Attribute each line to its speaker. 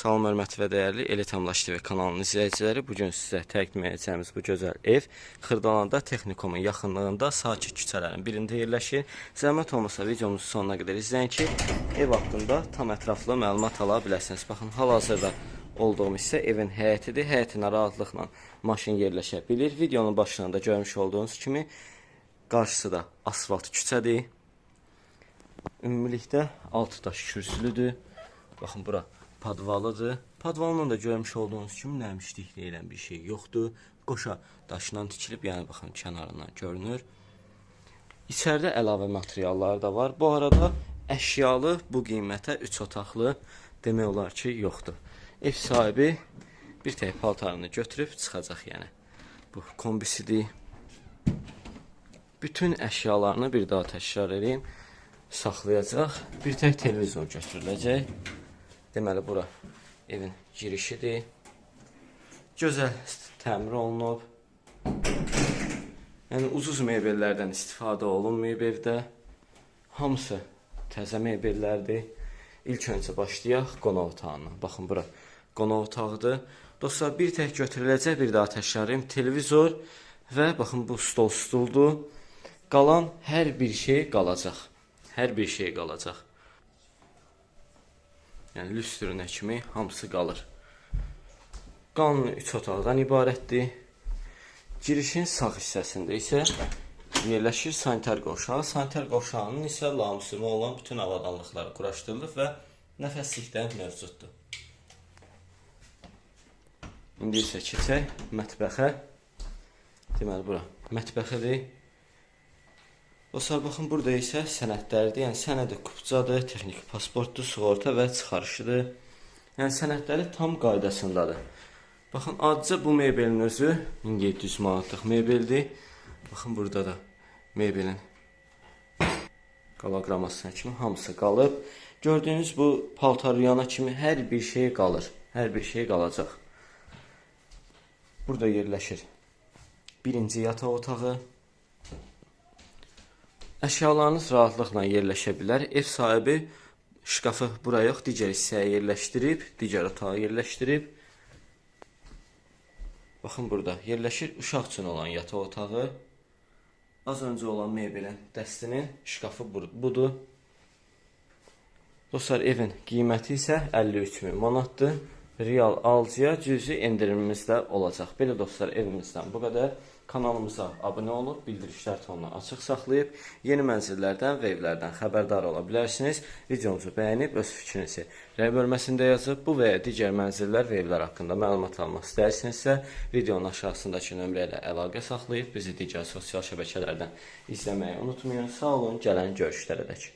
Speaker 1: Salam hörmətli və dəyərli Elit Əmlaş TV kanalının izləyiciləri, bu gün sizə təqdim edəcəyimiz bu gözəl ev Xırdalanda Texnikomun yaxınlığında Sakit küçələrin birində yerləşir. Zəhmət olmasa videomuzun sonuna qədər izləyin ki, ev haqqında tam ətraflı məlumat ala biləsiniz. Baxın, hal-hazırda olduğum hissə evin həyətidir. Həyətinə rahatlıqla maşın yerləşə bilir. Videonun başında görmüş olduğunuz kimi qarşısı da asfalt küçədir. Ümumilikdə 6 daş kürsülüdür. Baxın bura padvalıdır. Padvalının da görmüş olduğunuz kimi nəmişlik deyilən bir şey yoxdur. Qoşa daşla tikilib, yəni baxın kənarından görünür. İçəridə əlavə materiallar da var. Bu arada əşyalı bu qiymətə 3 otaqlı demək olar ki, yoxdur. Ev sahibi bir tək paltarını götürüb çıxacaq yəni. Bu kombisidir. Bütün əşyalarını bir daha təkrar edeyim. Saxlayacaq. Bir tək televizor götürüləcək. Deməli bura evin girişidir. Gözəl təmir olunub. Yəni ucuz mebellərdən istifadə olunmayıb evdə. Hamısı təzə mebellərdir. İlk öncə başlayaq qonaq otağından. Baxın bura qonaq otağıdır. Dostlar bir tək götürüləcək, bir daha təkrarlayım. Televizor və baxın bu stol stuldur. Qalan hər bir şey qalacaq. Hər bir şey qalacaq. Yəni lüstrünə kimi hamısı qalır. Qanun 3 otaqdan ibarətdir. Girişin sağ hissəsində isə yerləşir sanitar qovşağı. Sanitar qovşağının isə lamusimi olan bütün avadanlıqları quraşdırılıb və nəfəslikdən mövcuddur. İndi isə keçək mətbəxə. Deməli bura mətbəxidir. Dostlar baxın burada isə sənədlərdir. Yəni sənədi kupcadır, texniki pasportdur, sığorta və çıxarışıdır. Yəni sənədləri tam qaydasındadır. Baxın adicə bu mebelin özü 1700 manatlıq mebeldir. Baxın burada da mebelin qalagramasına kimi hamısı qalıb. Gördüyünüz bu paltar yana kimi hər bir şey qalır. Hər bir şey qalacaq. Burada yerləşir birinci yataq otağı. Əşyalarınız rahatlıqla yerləşə bilər. Ev sahibi şkafı bura yox, digər hissəyə yerləşdirib, digər otağa yerləşdirib. Baxın burada yerləşir uşaq üçün olan yataq otağı. Az öncə olan mebelin dəstinin şkafı budur. Dostlar evin qiyməti isə 53 min manatdır. Real alıcıya cüzi endirimimiz də olacaq. Belə dostlar evimizdən bu qədər. Kanalımıza abunə olub, bildirişlər tonunu açıq saxlayıb, yeni mənzillərdən və evlərdən xəbərdar ola bilərsiniz. Videomuzu bəyənib öz fikrinizi rəy bölməsində yazıb, bu və ya digər mənzillər və evlər haqqında məlumat almaq istəyirsinizsə, videonun aşağısındakı nömrə ilə əlaqə saxlayıb bizi digər sosial şəbəkələrdən izləməyi unutmayın. Sağ olun, gələn görüşlərə dək.